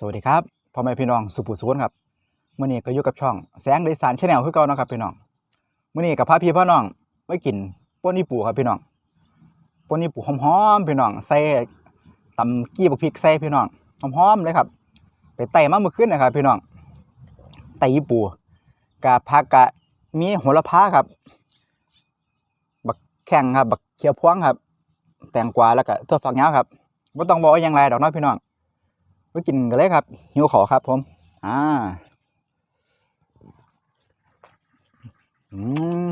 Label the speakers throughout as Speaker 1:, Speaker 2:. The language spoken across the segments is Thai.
Speaker 1: สวัสดีครับพ่อแม่พี่น้องสุภูสุขนครับมื้อนี้ก็อยู่กับช่องแสงไดสานชาแนลคือเก่านะครับพี่น้องมื้อนี้กับพาพี่พ่อน้องไปกินป่นญี่ปุ่นครับพี่น้องป่นญี่ปุ่นหอมๆพี่น้องใส่ตำกี้บักพริกใส่พี่น้องหอมๆเลยครับ ไปไต่มาเมื่อคืนนะครับพี่น้องไต่ญี่ปุ่นกับผักกะมีโหระพาครับ บักแข้งครับ บักเขียวพวงครับ แตงกวาแล้วก็ถั่วฝักยาวครับบ่ต้องบอกว่ายังไรดอกน้อยพี่น้อง ไปกินกันเลยครับ หิวขอครับผม อ่า อืม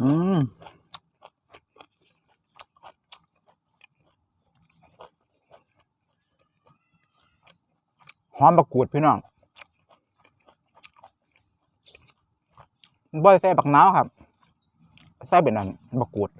Speaker 1: อืมหอมบักกูดพี่น้องบ่อยใส่บักน้าวครับ ใส่เป็นอันบักกูด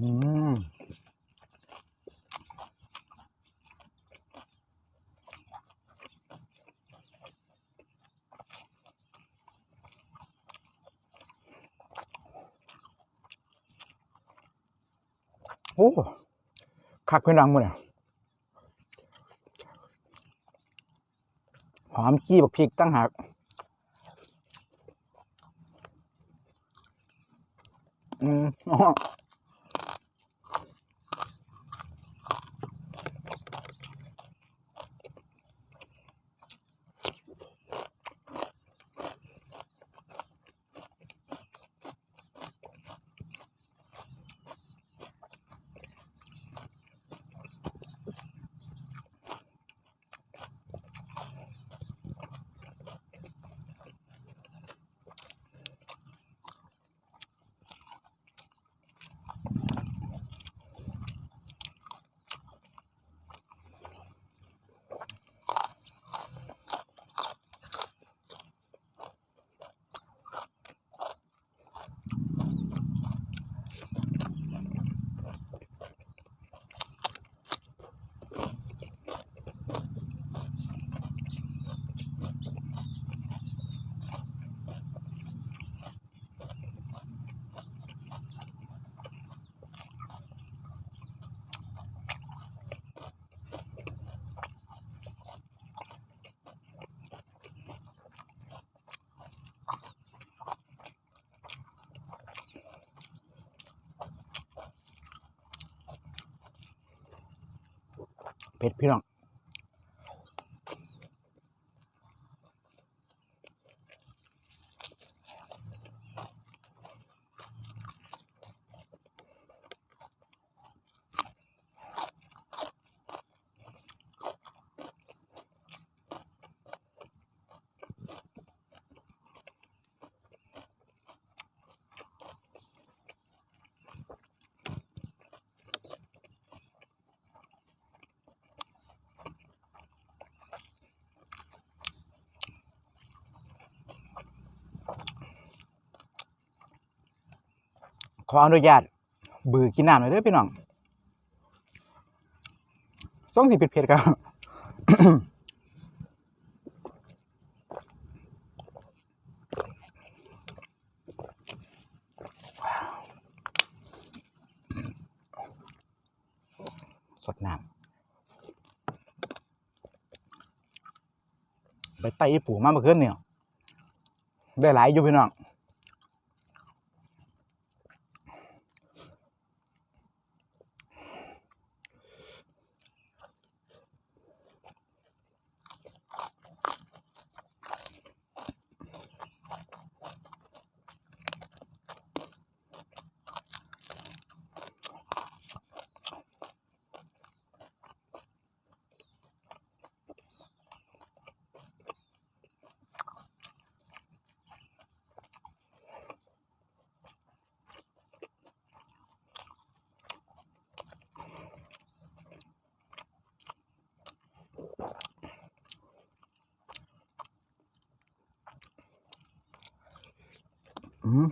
Speaker 1: อืมโอ้คักเพื่อนรังหมดเนี่ยหอมขี้บักพริกตั้งหากอืม เพชรพี่น้อง ขออนุญาตบือกินน้ำหน่อยเด้อพี่น้องต้องสิเผ็ดๆครับสดน้ำไปไต่ปูมาเมื่อคืนเนี่ยได้หลายอยู่พี่น้อง อืม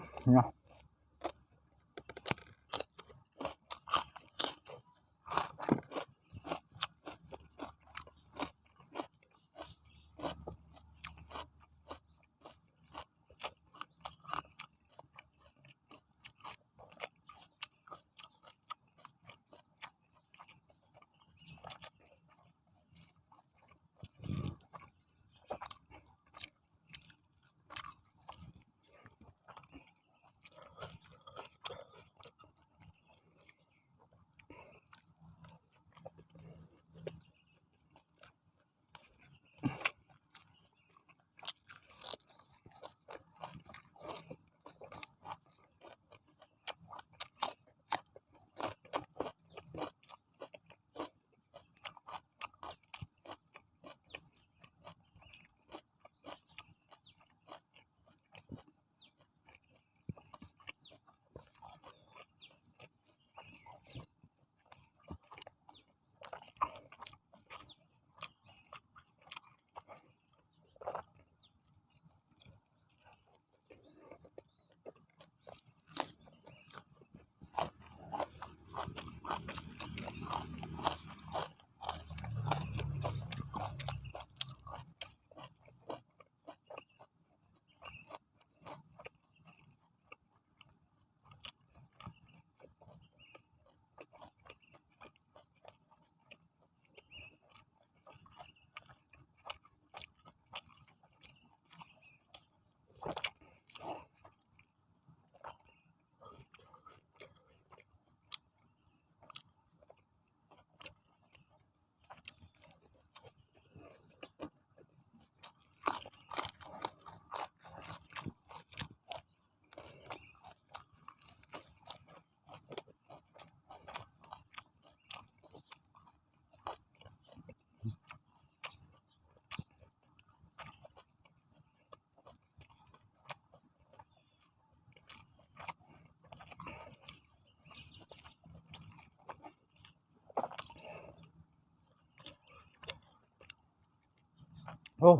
Speaker 1: โอ้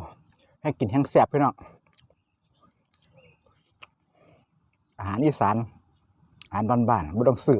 Speaker 1: ให้กินแห้งแสบพี่น้องอาหารอีสานอาหารบ้านๆไม่ต้องซื้อ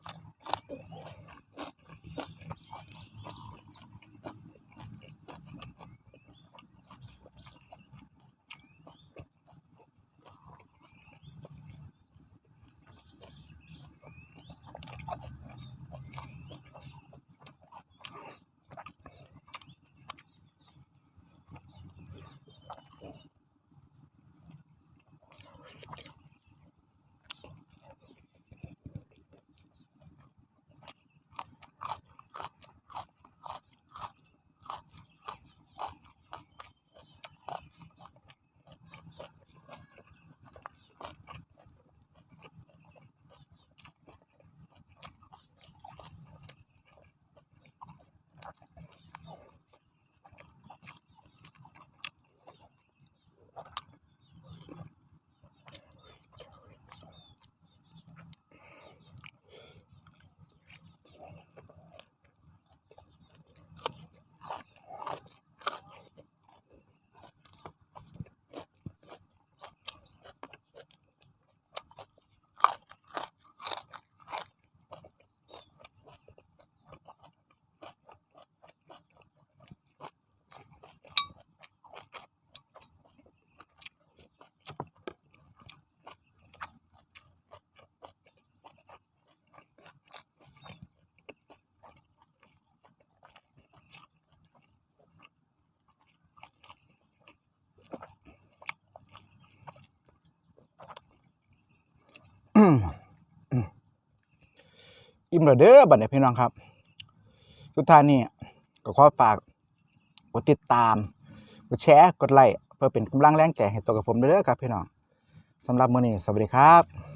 Speaker 1: อืมอืม อิ่มแล้วเด้อบัดนี้พี่น้องครับสุดท้ายนี่ก็ขอฝากกดติดตามกดแชร์กดไลค์เพื่อเป็นกำลังแรงใจให้ตัวกับผมเด้อครับพี่น้องสำหรับมื้อนี้สวัสดีครับ